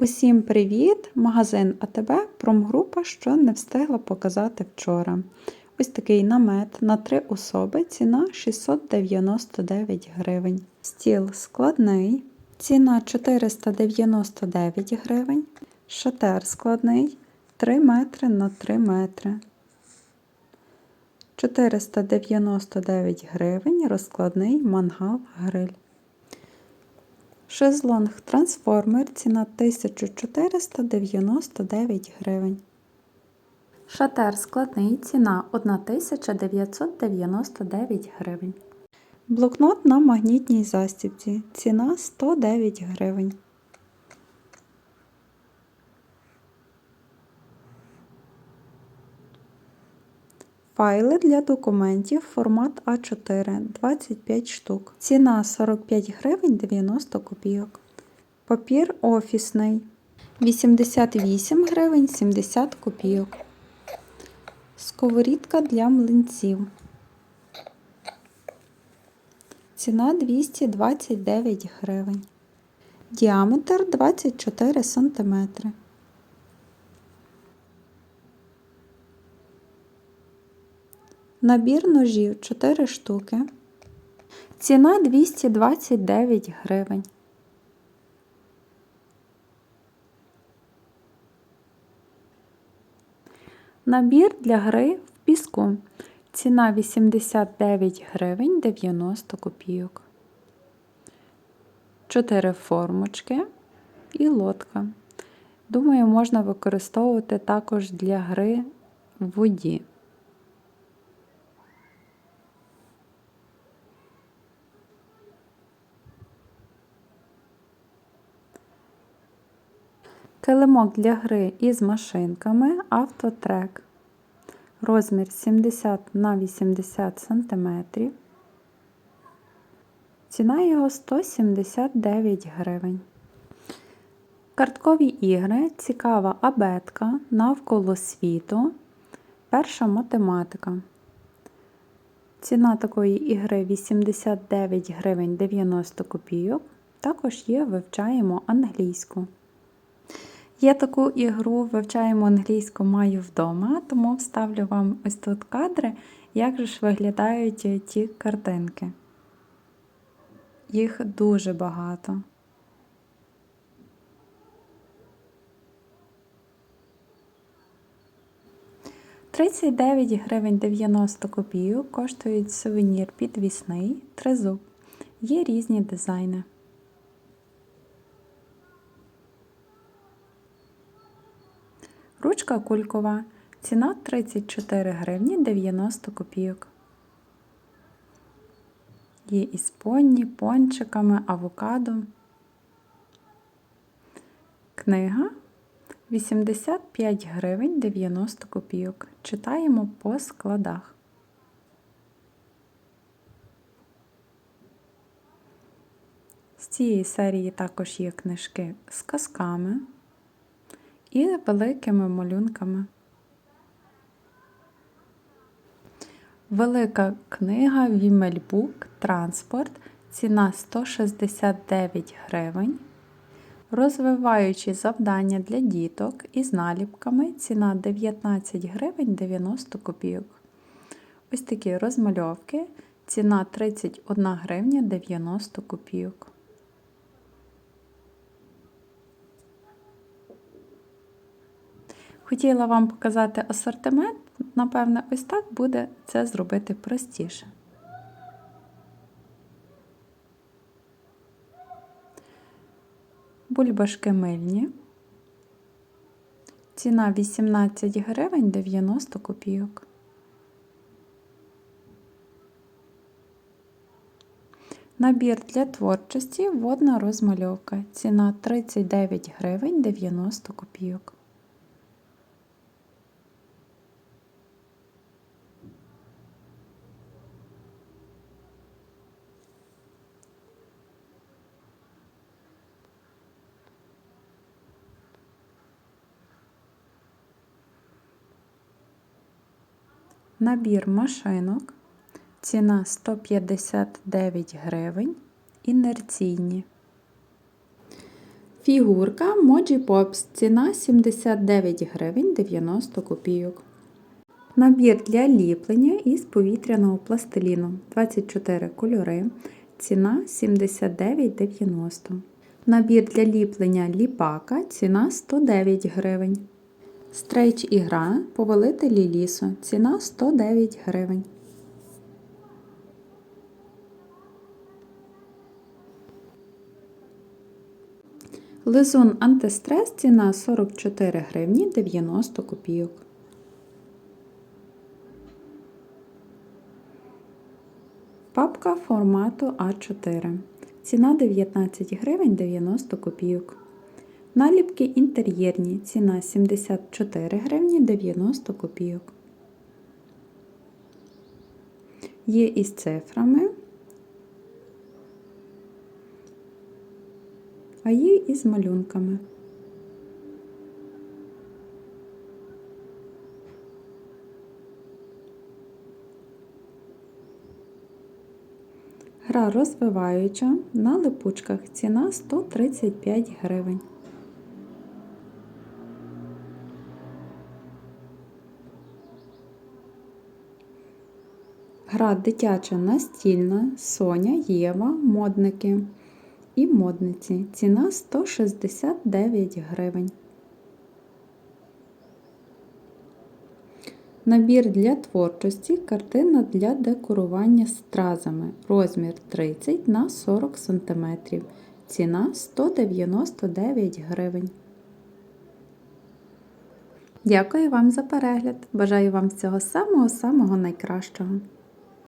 Усім привіт! Магазин АТБ промгрупа, що не встигла показати вчора. Ось такий намет на три особи, ціна 699 гривень. Стіл складний, ціна 499 гривень. Шатер складний 3 метри на 3 метри. 499 гривень розкладний мангал гриль. Шезлонг трансформер ціна 1499 гривень. Шатер складний ціна 1999 гривень. Блокнот на магнітній застібці ціна 109 гривень. Файли для документів формат А4 25 штук. Ціна 45 гривень 90 копійок. Папір офісний 88 гривень 70 копійок. Сковорідка для млинців. Ціна 229 гривень. Діаметр 24 см. Набір ножів 4 штуки. Ціна 229 гривень. Набір для гри в піску. Ціна 89 гривень 90 копійок. 4 формочки і лодка. Думаю, можна використовувати також для гри в воді. Килимок для гри із машинками Автотрек. Розмір 70 на 80 см. Ціна його 179 гривень. Карткові ігри цікава абетка навколо світу. Перша математика. Ціна такої ігри 89 гривень 90 копійок. Також є вивчаємо англійську. Я таку ігру вивчаємо англійську маю вдома, тому вставлю вам ось тут кадри, як же ж виглядають ті картинки. Їх дуже багато. Тридцять дев'ять гривень 90 копійок коштують сувенір підвісний, тризуб. Є різні дизайни. Ручка кулькова. Ціна 34 гривні 90 копійок. Є із понні, пончиками, авокадо. Книга 85 гривень 90 копійок. Читаємо по складах. З цієї серії також є книжки з казками і великими малюнками. Велика книга Вімельбук Транспорт. Ціна 169 гривень. Розвиваючі завдання для діток із наліпками. Ціна 19 гривень 90 копійок. Ось такі розмальовки. Ціна 31 гривня 90 копійок. Хотіла вам показати асортимент, напевне, ось так буде це зробити простіше. Бульбашки мильні. Ціна 18 гривень 90 копійок. Набір для творчості водна розмальовка. Ціна 39 гривень 90 копійок. Набір машинок. Ціна 159 гривень. Інерційні. Фігурка Moji Pops. Ціна 79 гривень 90 копійок. Набір для ліплення із повітряного пластиліну 24 кольори. Ціна 79,90. Набір для ліплення ліпака. Ціна 109 гривень. Стрейч ігра Повелителі лісу. Ціна 109 гривень. Лизун антистрес ціна 44 гривні 90 копійок. Папка формату А4. Ціна 19 гривень 90 копійок. Наліпки інтер'єрні. Ціна 74 гривні 90 копійок. Є із цифрами, а є із малюнками. Гра розвиваюча на липучках. Ціна 135 гривень. Гра дитяча настільна, Соня, Єва, модники і модниці. Ціна 169 гривень. Набір для творчості, картина для декорування стразами. Розмір 30 на 40 см. Ціна 199 гривень. Дякую вам за перегляд. Бажаю вам всього самого-самого найкращого.